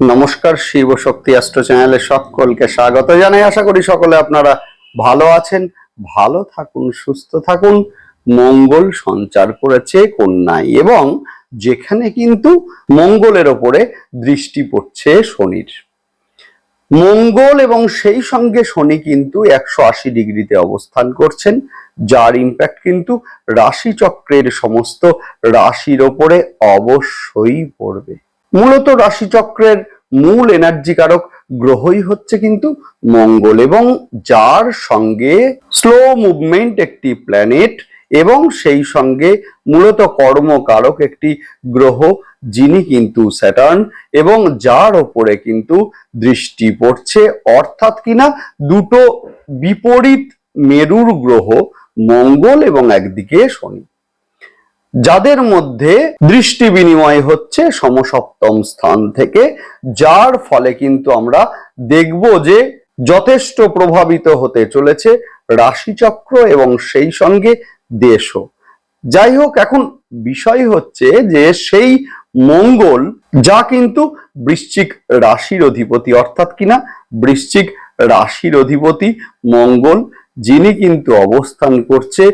নমস্কার, শিব শক্তি অ্যাস্ট্রো চ্যানেলে সকলকে স্বাগত জানাই। আশা করি সকলে আপনারা ভালো আছেন, ভালো থাকুন, সুস্থ থাকুন। মঙ্গল সঞ্চার করেছে কন্যায় এবং যেখানে কিন্তু মঙ্গলের ওপরে দৃষ্টি পড়ছে শনির। মঙ্গল এবং সেই সঙ্গে শনি কিন্তু একশো আশি ডিগ্রিতে অবস্থান করছেন, যার ইম্প্যাক্ট কিন্তু রাশিচক্রের সমস্ত রাশির ওপরে অবশ্যই পড়বে। মূলত রাশিচক্রের মূল এনার্জি কারক গ্রহই হচ্ছে কিন্তু মঙ্গল এবং যার সঙ্গে স্লো মুভমেন্ট একটি প্ল্যানেট এবং সেই সঙ্গে মূলত কর্মকারক একটি গ্রহ যিনি কিন্তু স্যাটার্ন এবং যার ওপরে কিন্তু দৃষ্টি পড়ছে। অর্থাৎ কিনা দুটো বিপরীত মেরুর গ্রহ মঙ্গল এবং একদিকে শনি। যাদের মধ্যে দৃষ্টি বিনিময় হচ্ছে সমসপ্তম স্থান থেকে, যার ফলে কিন্তু আমরা দেখব যে যথেষ্ট প্রভাবিত হতে চলেছে রাশিচক্র এবং সেই সঙ্গে দেশও। যাই হোক, এখন বিষয় হচ্ছে যে সেই মঙ্গল, যা কিন্তু বৃশ্চিক রাশির অধিপতি, অর্থাৎ কিনা? বৃশ্চিক রাশির অধিপতি মঙ্গল, যিনি কিন্তু অবস্থান করছে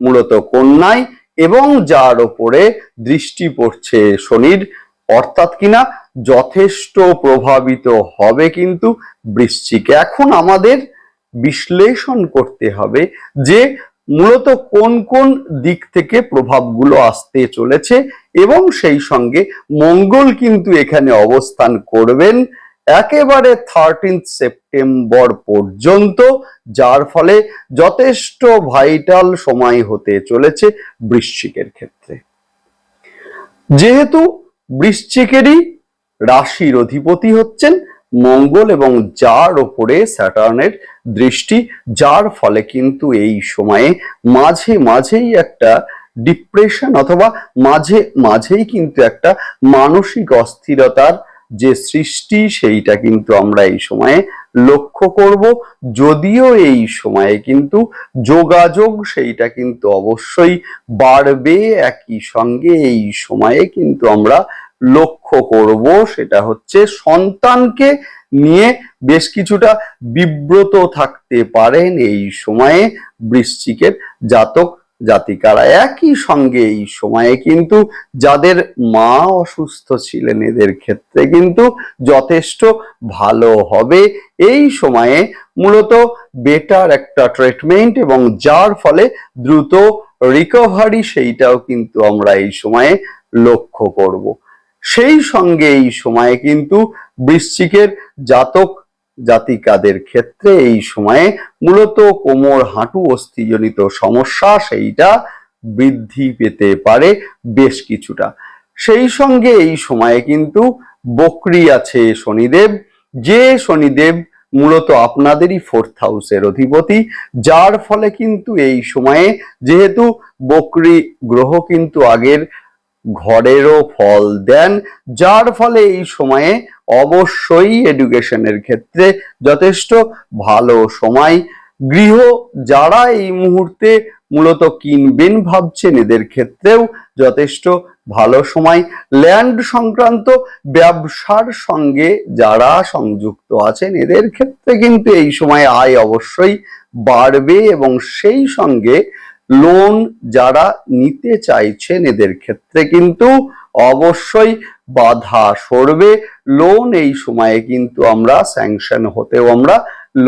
মূলত কন্যায় এবং যার ওপরে দৃষ্টি পড়ছে শনির, অর্থাৎ কিনা যথেষ্ট প্রভাবিত হবে কিন্তু বৃশ্চিকে। এখন আমাদের বিশ্লেষণ করতে হবে যে মূলত কোন কোন দিক থেকে প্রভাবগুলো আসতে চলেছে এবং সেই সঙ্গে মঙ্গল কিন্তু এখানে অবস্থান করবেন। একেবারে থার্টিন সেপ্টেম্বর পর্যন্ত, যার ফলে যথেষ্ট ভাইটাল সময় হতে চলেছে বৃশ্চিকের ক্ষেত্রে। যেহেতু বৃশ্চিকেরই রাশির অধিপতি হচ্ছেন মঙ্গল এবং যার ওপরে স্যাটার্নের দৃষ্টি, যার ফলে কিন্তু এই সময়ে মাঝে মাঝেই একটা ডিপ্রেশন অথবা মাঝে মাঝেই কিন্তু একটা মানসিক অস্থিরতার যে সৃষ্টি, সেইটা কিন্তু আমরা এই সময়ে লক্ষ্য করব। যদিও এই সময়ে কিন্তু যোগাযোগ সেইটা কিন্তু অবশ্যই বাড়বে একই সঙ্গে। এই সময়ে কিন্তু আমরা লক্ষ্য করব সেটা হচ্ছে সন্তানকে নিয়ে বেশ কিছুটা বিব্রত থাকতে পারেন এই সময়ে বৃশ্চিকের জাতক জাতিকারা একই সঙ্গে এই সময়ে কিন্তু যাদের মা অসুস্থ ছিলেন এদের ক্ষেত্রে কিন্তু যথেষ্ট ভালো হবে। এই সময়ে মূলত বেটার একটা ট্রিটমেন্ট এবং যার ফলে দ্রুত রিকভারি সেইটাও কিন্তু আমরা এই সময়ে লক্ষ্য করব। সেই সঙ্গে এই সময়ে কিন্তু বৃশ্চিকের জাতক জাতিকাদের ক্ষেত্রে এই সময়ে মূলত কোমর হাঁটু অস্থিজনিত সমস্যা সেইটা বৃদ্ধি পেতে পারে বেশ কিছুটা। সেই সঙ্গে এই সময়ে কিন্তু বকরি আছে শনিদেব। যে শনিদেব মূলত আপনাদেরই ফোর্থ হাউসের অধিপতি, যার ফলে কিন্তু এই সময়ে যেহেতু বকরি গ্রহ কিন্তু আগের ঘরেরও ফল দেন, যার ফলে এই সময়ে অবশ্যই এডুকেশনের ক্ষেত্রে যথেষ্ট ভালো সময়। গৃহ যারা এই মুহূর্তে মূলত কিনবেন ভাবছেন, এদের ক্ষেত্রেও যথেষ্ট ভালো সময়। ল্যান্ড সংক্রান্ত ব্যবসার সঙ্গে যারা সংযুক্ত আছেন, এদের ক্ষেত্রে কিন্তু এই সময় আয় অবশ্যই বাড়বে এবং সেই সঙ্গে লোন যারা নিতে চাইছেন এদের ক্ষেত্রে কিন্তু অবশ্যই বাধা সরবে। লোন এই সময়ে কিন্তু আমরা স্যাংশন হতেও আমরা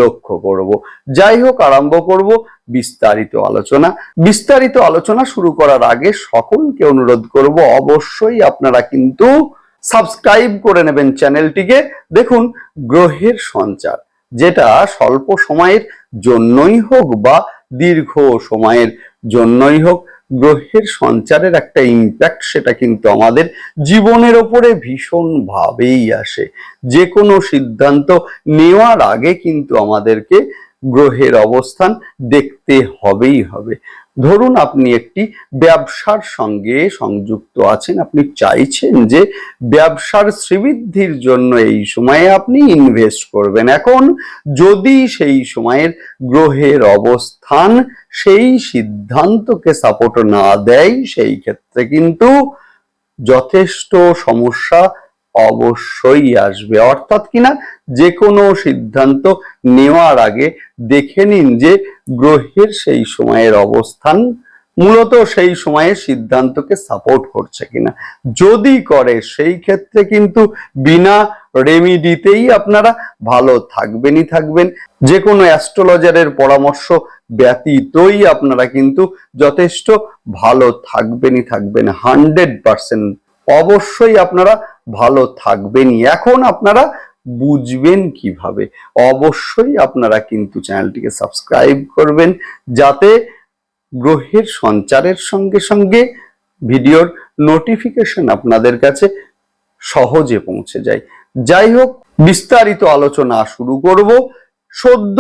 লক্ষ্য করব। যাই হোক, আরম্ভ করব বিস্তারিত আলোচনা। বিস্তারিত আলোচনা শুরু করার আগে সকলকে অনুরোধ করব, অবশ্যই আপনারা কিন্তু সাবস্ক্রাইব করে নেবেন চ্যানেলটিকে। দেখুন, গ্রহের সঞ্চার, যেটা স্বল্প সময়ের জন্যই হোক বা দীর্ঘ সময়ের জন্যই হোক, গ্রহের সঞ্চারের একটা ইম্প্যাক্ট সেটা কিন্তু আমাদের জীবনের ওপরে ভীষণভাবেই আসে। যে কোনো সিদ্ধান্ত নেওয়ার আগে কিন্তু আমাদেরকে গ্রহের অবস্থান দেখতে হবেই হবে। ধরুন আপনি একটি ব্যবসার সঙ্গে সংযুক্ত আছেন, আপনি চাইছেন যে ব্যবসার শ্রীবৃদ্ধির জন্য এই সময়ে আপনি ইনভেস্ট করবেন। এখন যদি সেই সময়ের গ্রহের অবস্থান সেই সিদ্ধান্তকে সাপোর্ট না দেয়, সেই ক্ষেত্রে কিন্তু যথেষ্ট সমস্যা অবশ্যই আসবে। অর্থাৎ কিনা যে কোনো সিদ্ধান্ত নেওয়ার আগে দেখে নিন যে গ্রহের সেই সময়ের অবস্থান মূলত সেই সময়ে সিদ্ধান্তকে সাপোর্ট করছে কিনা। যদি করে, সেই ক্ষেত্রে কিন্তু বিনা রেমিডিতেই আপনারা ভালো থাকবেনই থাকবেন। যে কোনো অ্যাস্ট্রোলজারের পরামর্শ ব্যতীতই আপনারা কিন্তু যথেষ্ট ভালো থাকবেনই থাকবেন। হান্ড্রেড পার্সেন্ট অবশ্যই আপনারা ভালো থাকবেনই। এখন আপনারা বুঝবেন কীভাবে। অবশ্যই আপনারা কিন্তু চ্যানেলটিকে সাবস্ক্রাইব করবেন যাতে গ্রহের সঞ্চারের সঙ্গে সঙ্গে ভিডিওর নোটিফিকেশন আপনাদের কাছে সহজে পৌঁছে যায়। যাই হোক, বিস্তারিত আলোচনা শুরু করব। সদ্য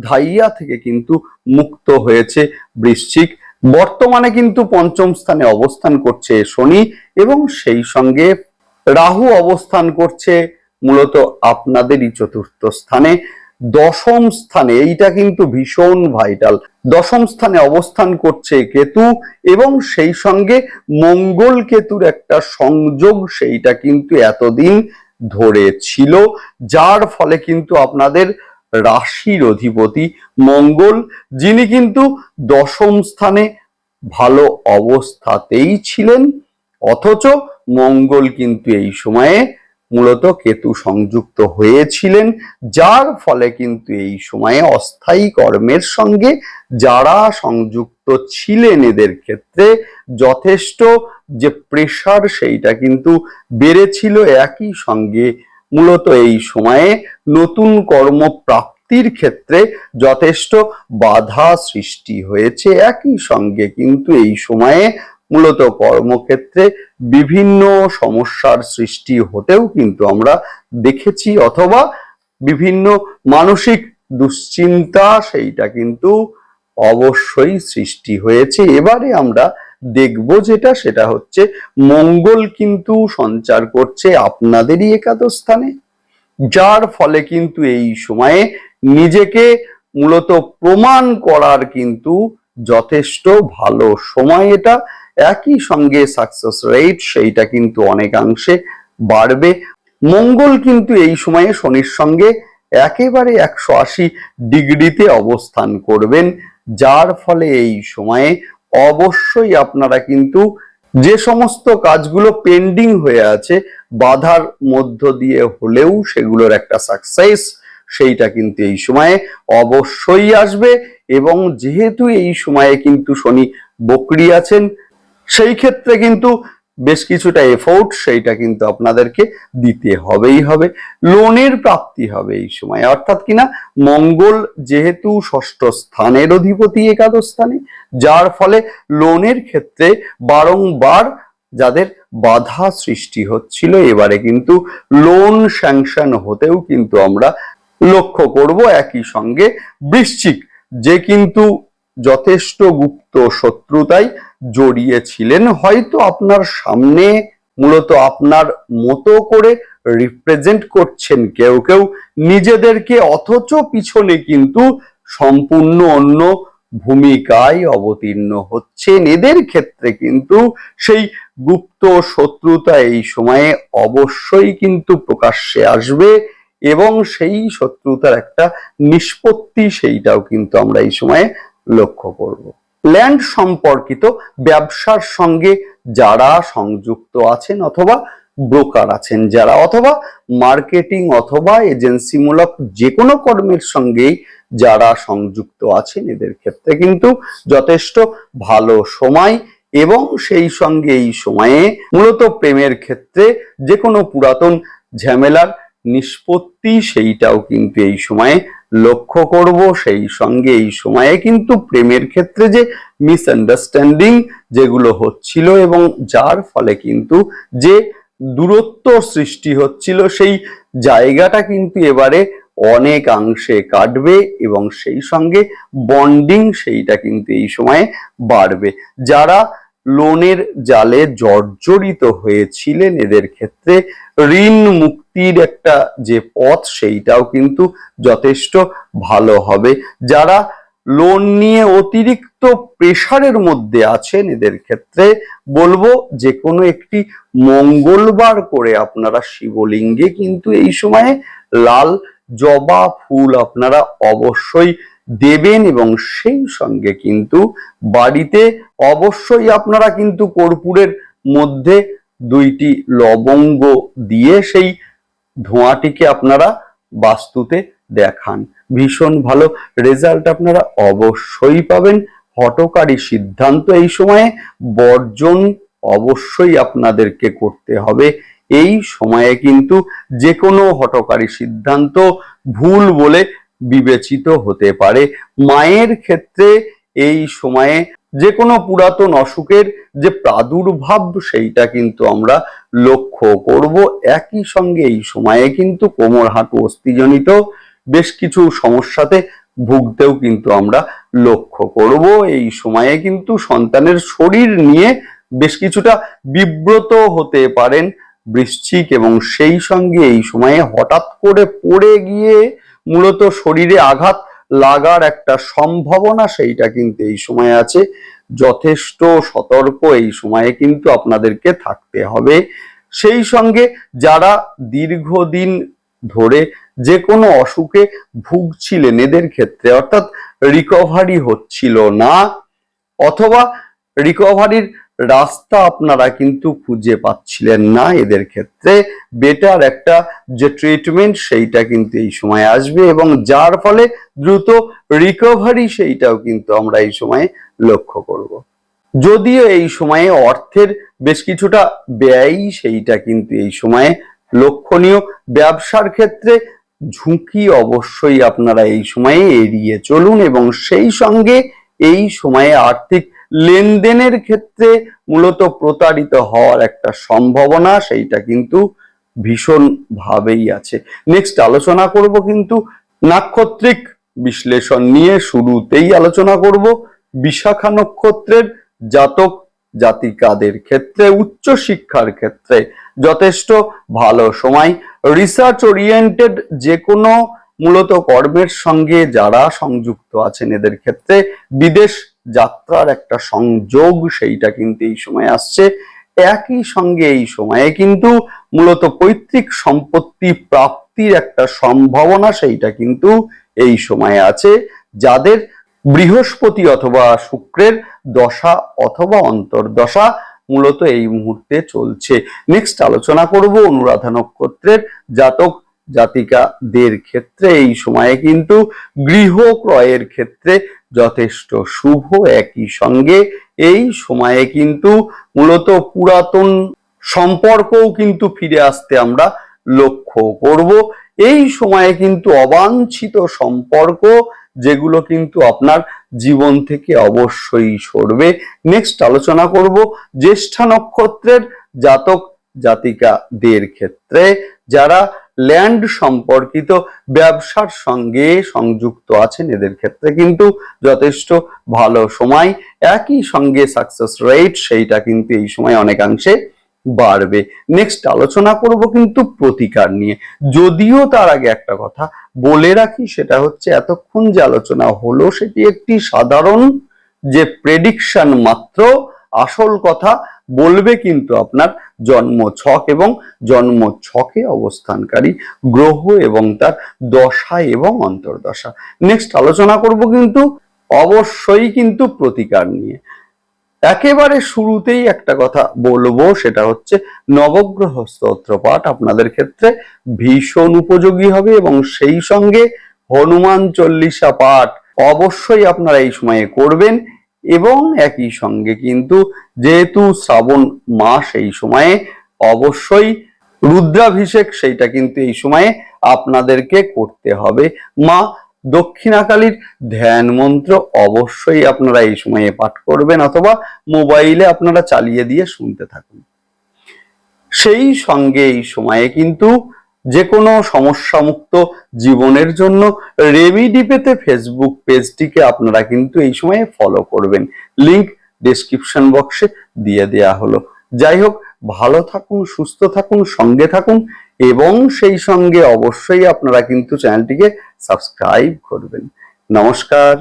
ধাইয়া থেকে কিন্তু মুক্ত হয়েছে বৃশ্চিক বর্তমানে কিন্তু পঞ্চম স্থানে অবস্থান করছে শনি এবং সেই সঙ্গে রাহু অবস্থান করছে মূলত আপনাদেরই চতুর্থ স্থানে। দশম স্থানে, এইটা কিন্তু ভীষণ ভাইটাল। দশম স্থানে অবস্থান করছে কেতু এবং সেই সঙ্গে মঙ্গল কেতুর একটা সংযোগ সেইটা কিন্তু এতদিন ধরে ছিল, যার ফলে কিন্তু আপনাদের রাশির অধিপতি মঙ্গল, যিনি কিন্তু দশম স্থানে ভালো অবস্থাতেই ছিলেন। অথচ মঙ্গল কিন্তু এই সময়ে মূলত কেতু সংযুক্ত হয়েছিলেন, যার ফলে কিন্তু এই সময়ে অস্থায়ী কর্মের সঙ্গে যারা সংযুক্ত ছিলেন এদের ক্ষেত্রে যথেষ্ট যে প্রেশার সেইটা কিন্তু বেড়েছিল। একই সঙ্গে মূলত এই সময়ে নতুন কর্মপ্রাপ্তির ক্ষেত্রে যথেষ্ট বাধা সৃষ্টি হয়েছে। একই সঙ্গে কিন্তু এই সময়ে মূলত কর্মক্ষেত্রে বিভিন্ন সমস্যার সৃষ্টি হতেও কিন্তু আমরা দেখেছি অথবা বিভিন্ন মানসিক দুশ্চিন্তা সেইটা কিন্তু অবশ্যই সৃষ্টি হয়েছে। এবারে আমরা দেখব যেটা, সেটা হচ্ছে মঙ্গল কিন্তু সঞ্চার করছে আপনাদেরই একাদশ স্থানে। যার ফলে কিন্তু এই সময়ে নিজেকে মূলত প্রমাণ করার কিন্তু যথেষ্ট ভালো সময় এটা। একই সঙ্গে সাকসেস রেট সেইটা কিন্তু অনেকাংশে বাড়বে। মঙ্গল কিন্তু এই সময়ে শনির সঙ্গে একেবারে একশো আশি ডিগ্রিতে অবস্থান করবেন, যার ফলে এই সময়ে অবশ্যই আপনারা কিন্তু যে সমস্ত কাজগুলো পেন্ডিং হয়ে আছে, বাধার মধ্য দিয়ে হলেও সেগুলোর একটা সাকসেস সেইটা কিন্তু এই সময়ে অবশ্যই আসবে এবং যেহেতু এই সময়ে কিন্তু শনি বকরি আছেন, সেই ক্ষেত্রে কিন্তু বেশ কিছুটা এফোর্ট সেইটা কিন্তু আপনাদেরকে দিতে হবেই হবে। লোনের প্রাপ্তি হবে এই সময়। অর্থাৎ কিনা মঙ্গল যেহেতু ষষ্ঠ স্থানের অধিপতি একাদশ স্থানে, যার ফলে লোনের ক্ষেত্রে বারংবার যাদের বাধা সৃষ্টি হচ্ছিল, এবারে কিন্তু লোন স্যাংশন হতেও কিন্তু আমরা লক্ষ্য করব। একই সঙ্গে বৃশ্চিক যে কিন্তু যথেষ্ট গুপ্ত শত্রুতায় জড়িয়েছিলেন। হয়তো আপনার সামনে মূলত আপনার মতো করে রিপ্রেজেন্ট করছেন কেউ কেউ, নিজেদেরকে অথচ পিছনে কিন্তু সম্পূর্ণ অন্য ভূমিকায় অবতীর্ণ হচ্ছেন। এদের ক্ষেত্রে কিন্তু সেই গুপ্ত শত্রুতা এই সময়ে অবশ্যই কিন্তু প্রকাশ্যে আসবে এবং সেই শত্রুতার একটা নিষ্পত্তি সেইটাও কিন্তু আমরা এই সময়ে লক্ষ্য করব। ল্যান্ড সম্পর্কিত ব্যবসার সঙ্গে যারা সংযুক্ত আছেন অথবা ব্রোকার আছেন যারা, অথবা মার্কেটিং অথবা এজেন্সিমূলক যে কোনো কর্মের সঙ্গেই যারা সংযুক্ত আছেন, এদের ক্ষেত্রে কিন্তু যথেষ্ট ভালো সময় এবং সেই সঙ্গে এই সময়ে মূলত প্রেমের ক্ষেত্রে যে কোনো পুরাতন ঝামেলার নিষ্পত্তি সেইটাও কিন্তু এই সময়ে লক্ষ্য করব সেই সঙ্গে এই সময়ে কিন্তু প্রেমের ক্ষেত্রে যে মিসআন্ডারস্ট্যান্ডিং যেগুলো হচ্ছিল এবং যার ফলে কিন্তু যে দূরত্ব সৃষ্টি হচ্ছিল সেই জায়গাটা কিন্তু এবারে অনেকাংশে কাটবে এবং সেই সঙ্গে বন্ডিং সেইটা কিন্তু এই সময়ে বাড়বে। যারা লোনের জালে জর্জরিত হয়েছিলেন, এদের ক্ষেত্রে ঋণ মুক্তির একটা যে পথ, সেইটাও কিন্তু যথেষ্ট ভালো হবে। যারা লোন নিয়ে অতিরিক্ত প্রেশারের মধ্যে আছেন, এদের ক্ষেত্রে বলব যে কোনো একটি মঙ্গলবার করে আপনারা শিবলিঙ্গে কিন্তু এই সময়ে লাল জবা ফুল আপনারা অবশ্যই দেবেন এবং সেই সঙ্গে কিন্তু বাড়িতে অবশ্যই আপনারা কিন্তু কর্পূরের মধ্যে দুইটি লবঙ্গ দিয়ে সেই ধোঁয়াটিকে আপনারা বাস্তুতে দেখান। ভীষণ ভালো রেজাল্ট আপনারা অবশ্যই পাবেন। হটকারী সিদ্ধান্ত এই সময়ে বর্জন অবশ্যই আপনাদেরকে করতে হবে। এই সময়ে কিন্তু যে কোনো হটকারী সিদ্ধান্ত ভুল বলে বিবেচিত হতে পারে। মায়ের ক্ষেত্রে এই সময়ে যে কোনো পুরাতন অসুখের যে প্রাদুর্ভাব সেইটা কিন্তু আমরা লক্ষ্য করব। একই সঙ্গে এই সময়ে কিন্তু কোমর হাঁটু অস্থিজনিত, বেশ কিছু সমস্যাতে ভুগতেও কিন্তু আমরা লক্ষ্য করব। এই সময়ে কিন্তু সন্তানের শরীর নিয়ে বেশ কিছুটা বিব্রত হতে পারেন বৃশ্চিক এবং সেই সঙ্গে এই সময়ে হঠাৎ করে পড়ে গিয়ে মূলত শরীরে আঘাত লাগার একটা সম্ভাবনা সেইটা কিন্তু এই সময়ে আছে। যথেষ্ট সতর্ক এই সময়ে কিন্তু আপনাদেরকে থাকতে হবে। সেই সঙ্গে যারা দীর্ঘদিন ধরে যে কোনো অসুখে ভুগছিলেন, এদের ক্ষেত্রে অর্থাৎ রিকভারি হচ্ছিল না, অথবা রিকভারির রাস্তা আপনারা কিন্তু খুঁজে পাচ্ছিলেন না এদের ক্ষেত্রে। বেটার একটা যে ট্রিটমেন্ট সেইটা কিন্তু এই সময় আসবে এবং যার ফলে দ্রুত রিকভারি সেইটাও কিন্তু আমরা এই সময়ে লক্ষ্য করব। যদিও এই সময়ে অর্থের বেশ কিছুটা ব্যয় সেইটা কিন্তু এই সময়ে লক্ষণীয়। ব্যবসার ক্ষেত্রে ঝুঁকি অবশ্যই আপনারা এই সময়ে এড়িয়ে চলুন এবং সেই সঙ্গে এই সময়ে আর্থিক লেনদেনের ক্ষেত্রে মূলত প্রতারিত হওয়ার একটা সম্ভাবনা সেইটা কিন্তু ভীষণ ভাবেই আছে। নেক্সট আলোচনা করব কিন্তু নাক্ষত্রিক বিশ্লেষণ নিয়ে শুরুতেই আলোচনা করব। বিশাখা নক্ষত্রের জাতক জাতিকাদের ক্ষেত্রে উচ্চ শিক্ষার ক্ষেত্রে যথেষ্ট ভালো সময়। রিসার্চ ওরিয়েন্টেড যে কোনো মূলত কর্মের সঙ্গে যারা সংযুক্ত আছেন এদের ক্ষেত্রে বিদেশ যাত্রার একটা সংযোগ সেইটা কিন্তু এই সময় আসছে। একই সঙ্গে এই সময়ে কিন্তু মূলত পৈতৃক সম্পত্তি প্রাপ্তির একটা সম্ভাবনা সেইটা কিন্তু এই সময়ে আছে, যাদের বৃহস্পতি অথবা শুক্রের দশা অথবা অন্তর্দশা মূলত এই মুহূর্তে চলছে। নেক্সট আলোচনা করব অনুরাধা নক্ষত্রের জাতক জাতিকাদের ক্ষেত্রে। এই সময়ে কিন্তু গৃহ ক্রয়ের ক্ষেত্রে যথেষ্ট শুভ একই সঙ্গে। এই সময়ে কিন্তু মূলত পুরাতন সম্পর্কও কিন্তু ফিরে আসতে আমরা লক্ষ্য করব। এই সময়ে কিন্তু অবাঞ্ছিত সম্পর্ক, যেগুলো কিন্তু আপনার জীবন থেকে অবশ্যই সরবে। নেক্সট আলোচনা করব জ্যেষ্ঠা নক্ষত্রের জাতক জাতিকাদের ক্ষেত্রে। যারা ল্যান্ড সম্পর্কিত ব্যবসার সঙ্গে সংযুক্ত আছেন এদের ক্ষেত্রে কিন্তু যথেষ্ট ভালো সময়। একই সঙ্গে সাকসেস রেট সেইটা কিন্তু এই সময় অনেকাংশে বাড়বে। নেক্সট আলোচনা করব কিন্তু প্রতিকার নিয়ে। যদিও তার আগে একটা কথা বলে রাখি, সেটা হচ্ছে এতক্ষণ যে আলোচনা হলো সেটি একটি সাধারণ যে প্রেডিকশন মাত্র, আসল কথা বলবে কিন্তু আপনার জন্ম ছক এবং জন্ম ছকে অবস্থানকারী গ্রহ এবং তার দশা এবং অন্তর্দশা। নেক্সট আলোচনা করব কিন্তু অবশ্যই কিন্তু প্রতিকার নিয়ে। একেবারে শুরুতেই একটা কথা বলব, সেটা হচ্ছে নবগ্রহ স্তোত্র পাঠ আপনাদের ক্ষেত্রে ভীষণ উপযোগী হবে এবং সেই সঙ্গে হনুমান চল্লিশা পাঠ অবশ্যই আপনারা এই সময়ে করবেন। এবং একই সঙ্গে কিন্তু যেহেতু শ্রাবণ মাস এই সময়ে, অবশ্যই রুদ্রাভিষেক সেইটা কিন্তু এই সময়ে আপনাদেরকে করতে হবে। মা দক্ষিণাকালীর ধ্যান মন্ত্র অবশ্যই আপনারা এই সময়ে পাঠ করবেন অথবা মোবাইলে আপনারা চালিয়ে দিয়ে শুনতে থাকুন। সেই সঙ্গে এই সময়ে কিন্তু যে কোনো সমস্যামুক্ত জীবনের জন্য রেমিডি পেতে ফেসবুক পেজটিকে আপনারা কিন্তু এই সময়ে ফলো করবেন। লিংক ডেসক্রিপশন বক্সে দিয়ে দেয়া হলো। যাই হোক, ভালো থাকুন, সুস্থ থাকুন, সঙ্গে থাকুন এবং সেই সঙ্গে অবশ্যই আপনারা কিন্তু চ্যানেলটিকে সাবস্ক্রাইব করবেন। নমস্কার।